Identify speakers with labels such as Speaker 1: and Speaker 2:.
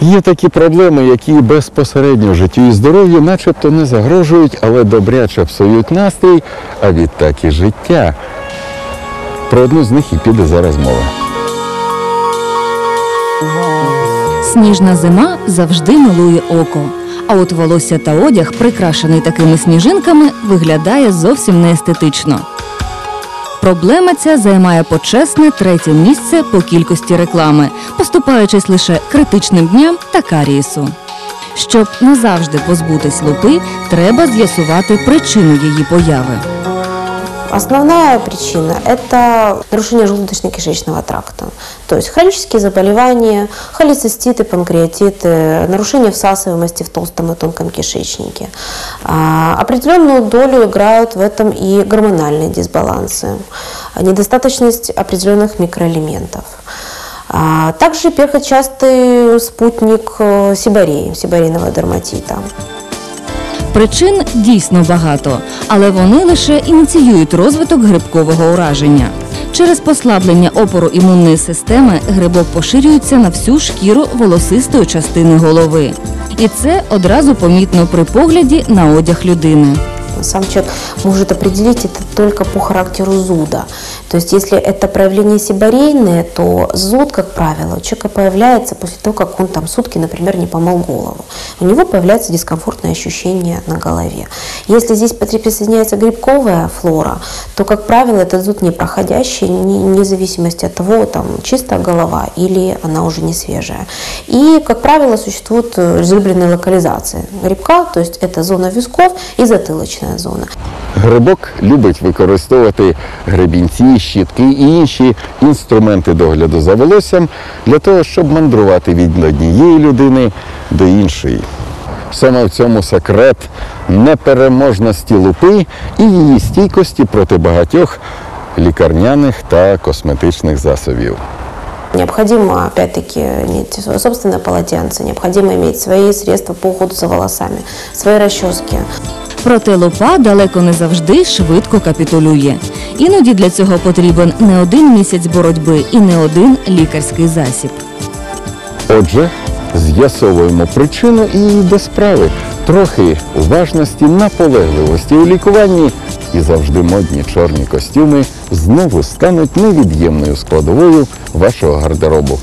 Speaker 1: Є такі проблеми, які безпосередньо життю і здоров'ю начебто не загрожують, але добряче псують настрій, а відтак і життя. Про одну з них і піде зараз мова.
Speaker 2: Сніжна зима завжди милує око. А от волосся та одяг, прикрашений такими сніжинками, виглядає зовсім неестетично. Проблема ця займає почесне третє місце по кількості реклами, поступаючись лише критичним дням та карієсу. Щоб назавжди позбутись лупи, треба з'ясувати причину її появи.
Speaker 3: Основная причина – это нарушение желудочно-кишечного тракта. То есть хронические заболевания, холециститы, панкреатиты, нарушение всасываемости в толстом и тонком кишечнике. А, определенную долю играют в этом и гормональные дисбалансы, недостаточность определенных микроэлементов. А, также перхотчастый спутник э, сибореи, сибарейного дерматита.
Speaker 2: Причин дійсно багато, але вони лише ініціюють розвиток грибкового ураження. Через послаблення опору імунної системи грибок поширюється на всю шкіру волосистої частини голови. І це одразу помітно при погляді на одяг людини.
Speaker 3: Сам человек может определить это только по характеру зуда. То есть, если это проявление сибарейное, то зуд, как правило, у человека появляется после того, как он там сутки, например, не помыл голову. У него появляется дискомфортное ощущение на голове. Если здесь присоединяется грибковая флора, то, как правило, этот зуд непроходящий, не- вне зависимости от того, там, чистая голова или она уже не свежая. И, как правило, существуют э, излюбленные локализации грибка, то есть это зона висков и затылочная зона.
Speaker 1: Грибок любить використовувати гребінці, щітки і інші інструменти догляду за волоссям для того, щоб мандрувати від однієї людини до іншої. Саме в цьому секрет непереможності лупи і її стійкості проти багатьох лікарняних та косметичних засобів.
Speaker 3: Необходимо, опять-таки, иметь свое собственное полотенце, необходимо иметь свои средства по уходу за волосами, свои расчески.
Speaker 2: Проте лупа далеко не завжди швидко капітулює. Іноді для цього потрібен не один місяць боротьби і не один лікарський засіб.
Speaker 1: Отже, з'ясовуємо причину і до справи. Трохи уважності, наполегливості у лікуванні і завжди модні чорні костюми знову стануть невід'ємною складовою вашого гардеробу.